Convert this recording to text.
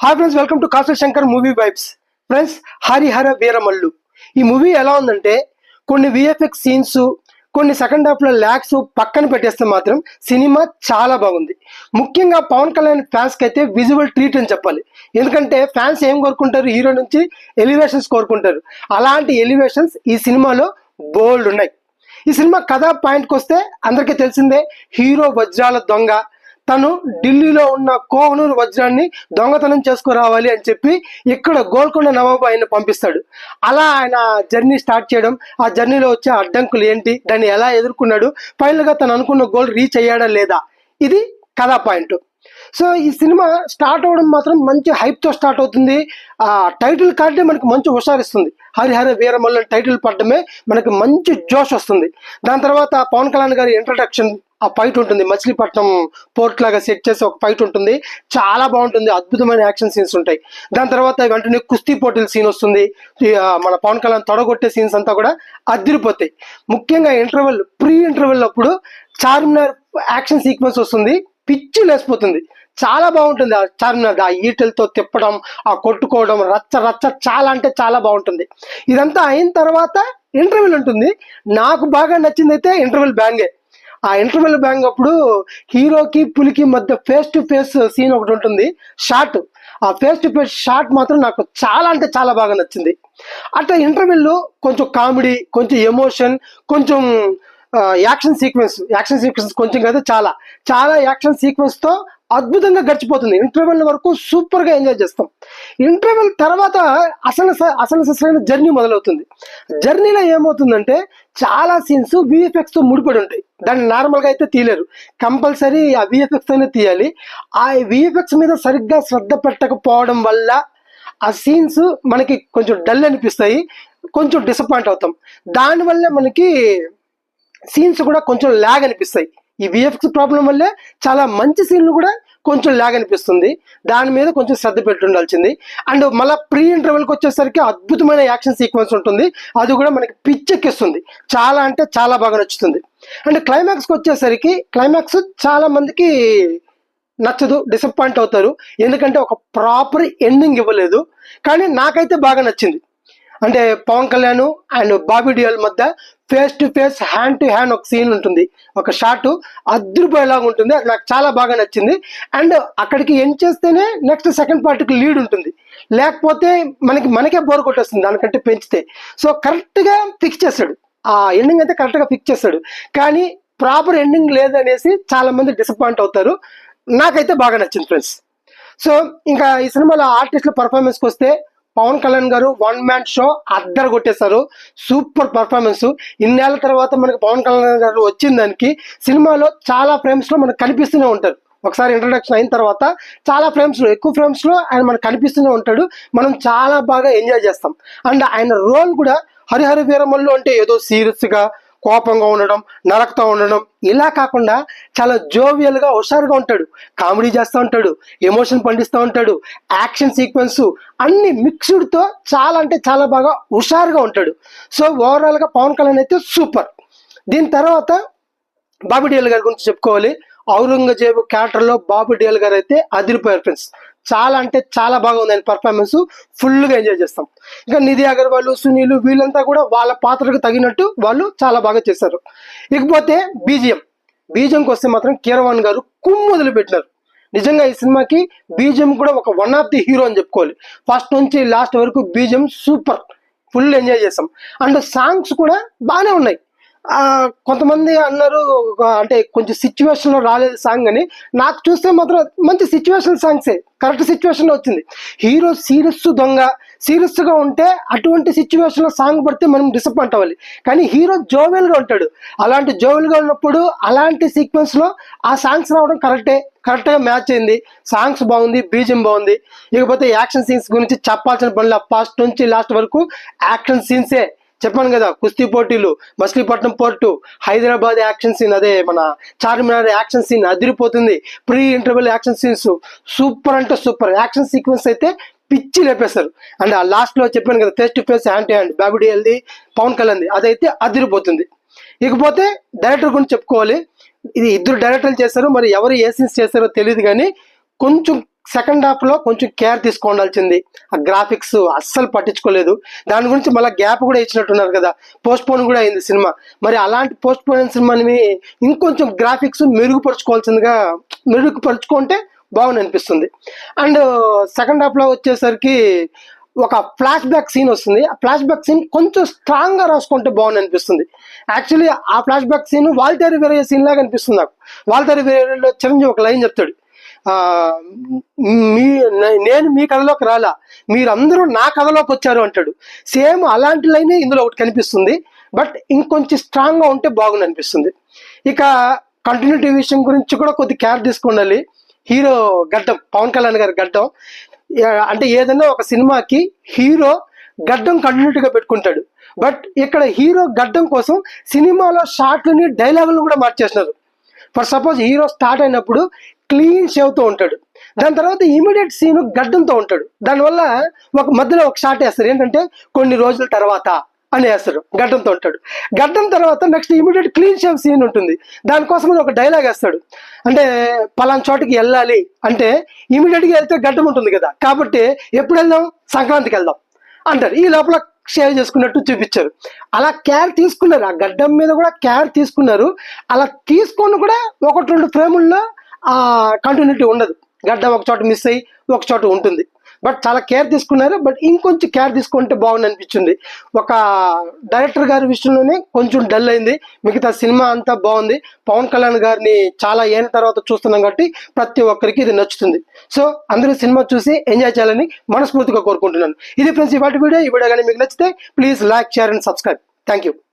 Hi friends welcome to Kasu Shankar movie vibes friends Harihara Veeramallu ఈ movie ఎలా ఉందంటే కొన్ని విఎఫ్ఎక్స్ సీన్స్ కొన్ని సెకండ్ హాఫ్లో ల్యాక్స్ పక్కన పెట్టేస్తే మాత్రం సినిమా చాలా బాగుంది. ముఖ్యంగా పవన్ కళ్యాణ్ ఫ్యాన్స్కి అయితే విజువల్ ట్రీట్ అని చెప్పాలి. ఎందుకంటే ఫ్యాన్స్ ఏం కోరుకుంటారు? హీరో నుంచి ఎలివేషన్స్ కోరుకుంటారు. అలాంటి ఎలివేషన్స్ ఈ సినిమాలో బోల్డ్ ఉన్నాయి. ఈ సినిమా కథ పాయింట్కి వస్తే అందరికీ తెలిసిందే హీరో వజ్రాల దొంగ తను ఢిల్లీలో ఉన్న కోహనూరు వజ్రాన్ని దొంగతనం చేసుకురావాలి అని చెప్పి ఇక్కడ గోల్కొండ నవాబు ఆయన పంపిస్తాడు. అలా ఆయన జర్నీ స్టార్ట్ చేయడం ఆ జర్నీలో వచ్చే అడ్డంకులు ఏంటి దాన్ని ఎలా ఎదుర్కొన్నాడు ఫైనల్గా తను అనుకున్న గోల్ రీచ్ అయ్యాడా లేదా ఇది కథా పాయింట్. సో ఈ సినిమా స్టార్ట్ అవ్వడం మాత్రం మంచి hype తో స్టార్ట్ అవుతుంది. ఆ టైటిల్ కార్డే మనకి మంచి హుషారిస్తుంది. హరిహర వీరమల్లు టైటిల్ పడ్డమే మనకి మంచి జోష్ వస్తుంది. దాని తర్వాత పవన్ కళ్యాణ్ గారి ఇంట్రడక్షన్ ఆ ఫైట్ ఉంటుంది. మచిలీపట్నం పోర్ట్ లాగా సెట్ చేసి ఒక ఫైట్ ఉంటుంది. చాలా బాగుంటుంది. అద్భుతమైన యాక్షన్ సీన్స్ ఉంటాయి. దాని తర్వాత వెంటనే కుస్తీ పోటీల సీన్ వస్తుంది. మన పవన్ కళ్యాణ్ తొడగొట్టే సీన్స్ అంతా కూడా అదిరిపోతాయి ముఖ్యంగా ఇంటర్వెల్ ప్రీ ఇంటర్వెల్ అప్పుడు చార్మినార్ యాక్షన్ సీక్వెన్స్ వస్తుంది. పిచ్చి లేసిపోతుంది. చాలా బాగుంటుంది ఆ చార్మినార్ ఆ ఈటలతో తిప్పడం ఆ కొట్టుకోవడం రచ్చ రచ్చ చాలా అంటే చాలా బాగుంటుంది. ఇదంతా అయిన తర్వాత ఇంటర్వెల్ ఉంటుంది. నాకు బాగా నచ్చింది అయితే ఇంటర్వెల్ బ్యాంగే. ఆ ఇంటర్వెల్ బ్యాంగ్ అప్పుడు హీరోకి పులికి మధ్య ఫేస్ టు ఫేస్ సీన్ ఒకటి ఉంటుంది. షార్ట్ ఆ ఫేస్ టు ఫేస్ షార్ట్ మాత్రం నాకు చాలా అంటే చాలా బాగా నచ్చింది. అట్లా ఇంటర్వెల్లో కొంచెం కామెడీ కొంచెం ఎమోషన్ కొంచెం యాక్షన్ సీక్వెన్స్ యాక్షన్ సీక్వెన్స్ కొంచెం కదా చాలా. చాలా యాక్షన్ సీక్వెన్స్తో అద్భుతంగా గడిచిపోతుంది. ఇంటర్వెల్ వరకు సూపర్గా ఎంజాయ్ చేస్తాం. ఇంటర్వెల్ తర్వాత అసలు అసలు అసలైన జర్నీ మొదలవుతుంది. జర్నీలో ఏమవుతుందంటే చాలా సీన్స్ విఎఫ్ఎక్స్తో ముడిపడి ఉంటాయి. దాన్ని నార్మల్గా అయితే తీయలేరు. కంపల్సరీ ఆ విఎఫ్ఎక్స్ తోనే తీయాలి. ఆ విఎఫ్ఎక్స్ మీద సరిగ్గా శ్రద్ధ పెట్టకపోవడం వల్ల ఆ సీన్స్ మనకి కొంచెం డల్ అనిపిస్తాయి. కొంచెం డిసప్పాయింట్ అవుతాం. దానివల్ల మనకి సీన్స్ కూడా కొంచెం ల్యాగ్ అనిపిస్తాయి. ఈ విఎఫ్ఎక్స్ ప్రాబ్లం వల్లే చాలా మంచి సీన్లు కూడా కొంచెం ల్యాగ్ అనిపిస్తుంది. దాని మీద కొంచెం శ్రద్ధ పెట్టుండాల్సింది. అండ్ మళ్ళీ ప్రీ ఇంటర్వెల్కి వచ్చేసరికి అద్భుతమైన యాక్షన్ సీక్వెన్స్ ఉంటుంది. అది కూడా మనకి పిచ్చెక్కిస్తుంది. చాలా అంటే చాలా బాగా నచ్చుతుంది. అండ్ క్లైమాక్స్కి వచ్చేసరికి క్లైమాక్స్ చాలా మందికి నచ్చదు డిసప్పాయింట్ అవుతారు. ఎందుకంటే ఒక ప్రాపర్ ఎండింగ్ ఇవ్వలేదు. కానీ నాకైతే బాగా నచ్చింది. అంటే పవన్ కళ్యాణ్ అండ్ బాబీ డియోల్ మధ్య face to face hand to hand ఒక సీన్ ఉంటుంది. ఒక షాట్ అద్దరిపోయేలాగా ఉంటుంది. అది నాకు చాలా బాగా నచ్చింది. అండ్ అక్కడికి ఎండ్ చేస్తేనే నెక్స్ట్ సెకండ్ పార్ట్కి లీడ్ ఉంటుంది. లేకపోతే మనకి మనకే బోర్ కొట్టేస్తుంది. దానికంటే పెంచితే. సో కరెక్ట్గా ఫిక్స్ చేస్తాడు. ఆ ఎండింగ్ అయితే కరెక్ట్గా ఫిక్స్ చేస్తాడు. కానీ ప్రాపర్ ఎండింగ్ లేదనేసి చాలా మంది డిసప్పాయింట్ అవుతారు. నాకైతే బాగా నచ్చింది ఫ్రెండ్స్ సో ఇంకా ఈ సినిమాలో ఆర్టిస్టుల పర్ఫార్మెన్స్కి వస్తే పవన్ కళ్యాణ్ గారు వన్ మ్యాన్ షో అద్దరు కొట్టేశారు. Super performance. ఇన్నేళ్ళ తర్వాత మనకి పవన్ కళ్యాణ్ గారు వచ్చిన దానికి సినిమాలో చాలా ఫ్రేమ్స్లో మనకు కనిపిస్తూనే ఉంటారు. ఒకసారి ఇంట్రడక్షన్ అయిన తర్వాత చాలా ఫ్రేమ్స్లో ఎక్కువ ఫ్రేమ్స్లో ఆయన మనకు కనిపిస్తూనే ఉంటాడు. మనం చాలా బాగా ఎంజాయ్ చేస్తాం. అండ్ ఆయన రోల్ కూడా హరిహర వీరమల్లు అంటే ఏదో సీరియస్గా కోపంగా ఉండడం నరకతో ఉండడం ఇలా కాకుండా చాలా జోవియల్గా హుషారుగా ఉంటాడు. కామెడీ చేస్తూ ఉంటాడు ఎమోషన్ పండిస్తూ ఉంటాడు యాక్షన్ సీక్వెన్స్ అన్ని మిక్స్డ్తో చాలా అంటే చాలా బాగా హుషారుగా ఉంటాడు. సో ఓవరాల్గా పవన్ కళ్యాణ్ అయితే సూపర్. దీని తర్వాత బాబీ డియల్ గారి గురించి చెప్పుకోవాలి. ఔరంగజేబు క్యారెక్టర్లో బాబు డియల్ గారు అయితే అదిరిపోయారు ఫ్రెండ్స్. చాలా అంటే చాలా బాగుంది ఆయన పర్ఫార్మెన్స్ ఫుల్గా ఎంజాయ్ చేస్తాం. ఇంకా నిధి అగర్వాల్ సునీల్ వీళ్ళంతా కూడా వాళ్ళ పాత్రకు తగినట్టు వాళ్ళు చాలా బాగా చేశారు. ఇకపోతే బీజిఎం. బీజియంకి వస్తే మాత్రం కీరవాణి గారు కుమ్ము వదిలిపెట్టినారు. నిజంగా ఈ సినిమాకి బీజిఎం కూడా ఒక వన్ ఆఫ్ ది హీరో అని చెప్పుకోవాలి. ఫస్ట్ నుంచి లాస్ట్ వరకు బీజిఎం సూపర్ ఫుల్ ఎంజాయ్ చేస్తాం అండ్ సాంగ్స్ కూడా బాగానే ఉన్నాయి. కొంతమంది అన్నారు అంటే కొంచెం సిచ్యువేషన్లో రాలేదు సాంగ్ అని. నాకు చూస్తే మాత్రం మంచి సిచ్యువేషన్ సాంగ్సే కరెక్ట్ సిచ్యువేషన్లో వచ్చింది. హీరో సీరియస్ దొంగ. సీరియస్గా ఉంటే అటువంటి సిచ్యువేషన్లో సాంగ్ పడితే మనం డిసప్పాయింట్ అవ్వాలి. కానీ హీరో జోవెల్గా ఉంటాడు. అలాంటి జోవెల్గా ఉన్నప్పుడు అలాంటి సీక్వెన్స్లో ఆ సాంగ్స్ రావడం కరెక్టే కరెక్ట్గా మ్యాచ్ అయింది. సాంగ్స్ బాగుంది బీజియం బాగుంది. ఇకపోతే యాక్షన్ సీన్స్ గురించి చెప్పాల్సిన పనులు ఫస్ట్ నుంచి లాస్ట్ వరకు యాక్షన్ సీన్సే చెప్పాను కదా కుస్తీ పోటీలు Machilipatnam port Hyderabad action scene అదే మన చార్మినార్ యాక్షన్ సీన్ అదిరిపోతుంది. Pre interval action scenes super అంటే సూపర్. యాక్షన్ సీక్వెన్స్ అయితే పిచ్చి లేపేస్తారు. అండ్ ఆ లాస్ట్లో చెప్పాను కదా face to face hand to hand బాబుడి హెల్ది పవన్ కళ్యాణ్ది అదైతే అదిరిపోతుంది. ఇకపోతే డైరెక్టర్ గురించి చెప్పుకోవాలి. ఇది ఇద్దరు డైరెక్టర్లు చేశారు మరి ఎవరు ఏ సీన్స్ చేస్తారో తెలియదు కానీ కొంచెం సెకండ్ హాఫ్లో కొంచెం కేర్ తీసుకోవాల్సింది. ఆ గ్రాఫిక్స్ అస్సలు పట్టించుకోలేదు. దాని గురించి మళ్ళీ గ్యాప్ కూడా ఇచ్చినట్టున్నారు కదా. పోస్ట్ పోన్ కూడా అయింది సినిమా. మరి అలాంటి పోస్ట్ పోన్ అయిన సినిమాని ఇంకొంచెం గ్రాఫిక్స్ మెరుగుపరుచుకోవాల్సిందిగా మెరుగుపరుచుకుంటే బాగుంది అనిపిస్తుంది అండ్ సెకండ్ హాఫ్లో వచ్చేసరికి ఒక ఫ్లాష్ బ్యాక్ సీన్ వస్తుంది. ఆ ఫ్లాష్ బ్యాక్ సీన్ కొంచెం స్ట్రాంగ్గా రాసుకుంటే బాగుంది అనిపిస్తుంది యాక్చువల్లీ ఆ ఫ్లాష్ బ్యాక్ సీన్ వాల్తేరి వేరే సీన్ లాగా అనిపిస్తుంది నాకు. వాల్తేరి వేరేలో చిరంజీవి ఒక లైన్ చెప్తాడు. మీ నేను మీ కథలోకి రాలా. మీరందరూ నా కథలోకి వచ్చారు అంటాడు. సేమ్ అలాంటి లైనే ఇందులో ఒకటి కనిపిస్తుంది. బట్ ఇంకొంచెం స్ట్రాంగ్గా ఉంటే బాగుంది అనిపిస్తుంది. ఇక కంటిన్యూటీ విషయం గురించి కూడా కొద్ది కేర్ తీసుకుండాలి. హీరో గడ్డం పవన్ కళ్యాణ్ గారి గడ్డం. అంటే ఏదైనా ఒక సినిమాకి హీరో గడ్డం కంటిన్యూటీగా పెట్టుకుంటాడు. బట్ ఇక్కడ హీరో గడ్డం కోసం సినిమాలో షార్ట్లని డైలాగులను కూడా మార్చేసినారు ఫర్ సపోజ్ హీరో స్టార్ట్ అయినప్పుడు క్లీన్ షేవ్తో ఉంటాడు. దాని తర్వాత ఇమీడియట్ సీన్ గడ్డంతో ఉంటాడు. దానివల్ల ఒక మధ్యలో ఒక షార్ట్ వేస్తారు. ఏంటంటే కొన్ని రోజుల తర్వాత అని వేస్తారు. గడ్డంతో ఉంటాడు. గడ్డం తర్వాత next immediate clean shave scene ఉంటుంది. దానికోసం ఒక డైలాగ్ వేస్తాడు. అంటే పలానా చోటికి వెళ్ళాలి అంటే ఇమీడియట్గా వెళ్తే గడ్డం ఉంటుంది కదా. కాబట్టి ఎప్పుడు వెళ్దాం? సంక్రాంతికి వెళ్దాం అంటారు. ఈ లోపల షేవ్ చేసుకున్నట్టు చూపించారు. అలా కేర్ తీసుకున్నారు. ఆ గడ్డం మీద కూడా కేర్ తీసుకున్నారు. అలా తీసుకొని కూడా ఒకటి రెండు ఫ్రేముల్లో ఆ కంటిన్యూటీ ఉండదు. గడ్డ ఒక చోట మిస్ అయ్యి ఒక చోట ఉంటుంది. బట్ చాలా కేర్ తీసుకున్నారు. బట్ ఇంకొంచెం కేర్ తీసుకుంటే బాగుంది అనిపించింది. ఒక డైరెక్టర్ గారి విషయంలోనే కొంచెం డల్ అయింది. మిగతా సినిమా అంతా బాగుంది. పవన్ కళ్యాణ్ గారిని చాలా ఏళ్ళ తర్వాత చూస్తున్నాం కాబట్టి ప్రతి ఒక్కరికి ఇది నచ్చుతుంది. సో అందరూ సినిమా చూసి ఎంజాయ్ చేయాలని మనస్ఫూర్తిగా కోరుకుంటున్నాను. ఇది ఫ్రెండ్స్ ఇవాటి వీడియో. ఈ వీడియో కానీ మీకు నచ్చితే please like share and subscribe thank you